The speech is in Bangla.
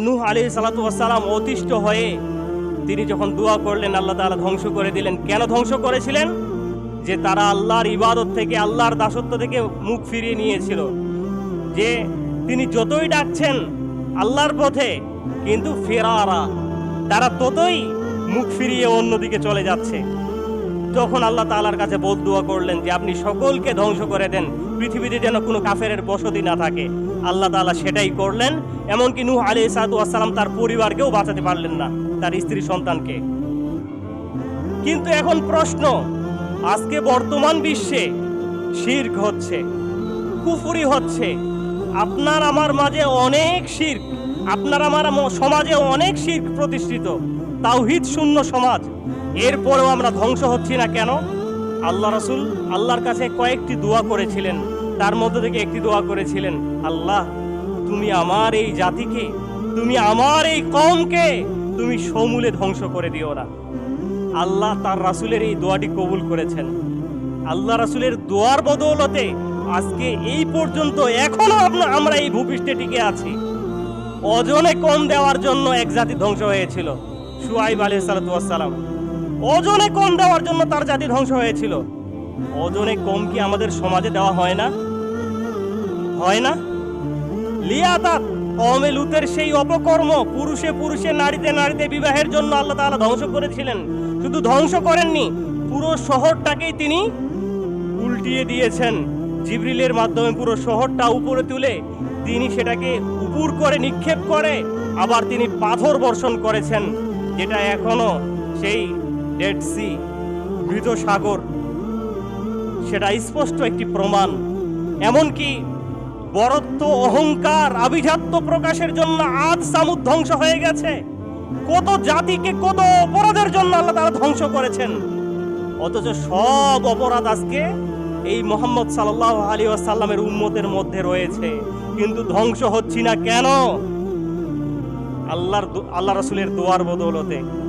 নূহ আলী সালাতাম অতিষ্ঠ হয়ে তিনি যখন দোয়া করলেন, আল্লাহ তাআলা ধ্বংস করে দিলেন। কেন ধ্বংস করেছিলেন? যে তারা আল্লাহর ইবাদত থেকে, আল্লাহর দাসত্ব থেকে মুখ ফিরিয়ে নিয়েছিল। যে তিনি যতই ডাকছেন আল্লাহর পথে, কিন্তু ফেরারা, তারা ততই মুখ ফিরিয়ে অন্যদিকে চলে যাচ্ছে। তখন আল্লাহ তালার কাছে বোধ দোয়া করলেন যে, আপনি সকলকে ধ্বংস করে দেন পৃথিবীতে যেন কোনো কাফেরের বসতি না থাকে। আল্লাহ তাআলা সেটাই করলেন, এমনকি নূহ আলী সালাম তার পরিবারকেও বাঁচাতে পারলেন না, তার স্ত্রী সন্তানকে। কিন্তু এখন প্রশ্ন, আজকে বর্তমান বিশ্বে শির্ক হচ্ছে, কুফুরি হচ্ছে, আপনার আমার মাঝে অনেক শির্ক, আপনার আমার সমাজে অনেক শির্ক প্রতিষ্ঠিত, তাওহিদ শূন্য সমাজ, এরপরেও আমরা ধ্বংস হচ্ছি না কেন? আল্লাহ রসুল আল্লাহর কাছে কয়েকটি দোয়া করেছিলেন তার মধ্যে থেকে একটি দোয়া করেছিলেন, আল্লাহ, তুমি আমার এই জাতিকে, তুমি আমার এই কমকে তুমি সমূলে ধ্বংস করে দিও না। আল্লাহ তার রাসুলের এই দোয়াটি কবুল করেছেন। আল্লাহ রাসুলের দোয়ার বদৌলতে আজকে এই পর্যন্ত এখনও আমরা এই ভূপৃষ্ঠে টিকে আছি। ওজনে কম দেওয়ার জন্য এক জাতি ধ্বংস হয়েছিল সুয়াইব আলী সালাতাম ওজনে কম দেওয়ার জন্য তার জাতি ধ্বংস হয়েছিল। ওজনে কম কি আমাদের সমাজে দেওয়া হয় না? হয় না? লিয়াতাত কমে লুতের সেই অপকর্ম পুরুষে পুরুষে, নারীতে নারীতে বিবাহের জন্য আল্লাহ তাআলা ধ্বংস করেছিলেন। শুধু ধ্বংস করেননি, পুরো শহরটাকেই তিনি উল্টিয়ে দিয়েছেন। জিবরিলের মাধ্যমে পুরো শহরটা উপরে তুলে তিনি সেটাকে উপর করে, নিক্ষেপ করে, আবার তিনি পাথর বর্ষণ করেছেন, যেটা এখনও সেই ডেড সি, মৃত সাগর। সেটা স্পষ্ট একটি প্রমাণ। এমনকি বরত্ব, অহংকার, আভিজাত্য প্রকাশের জন্য আজ সামুদ ধ্বংস হয়ে গেছে। কত জাতিকে কত অপরাধের জন্য আল্লাহ তারা ধ্বংস করেছেন। অথচ সব অপরাধ আজকে এই মোহাম্মদ সাল্লাহ আলী আসাল্লামের উম্মতের মধ্যে রয়েছে। কিন্তু ধ্বংস হচ্ছি না কেন? আল্লাহর আল্লাহ রসুলের দোয়ার বদৌলতে।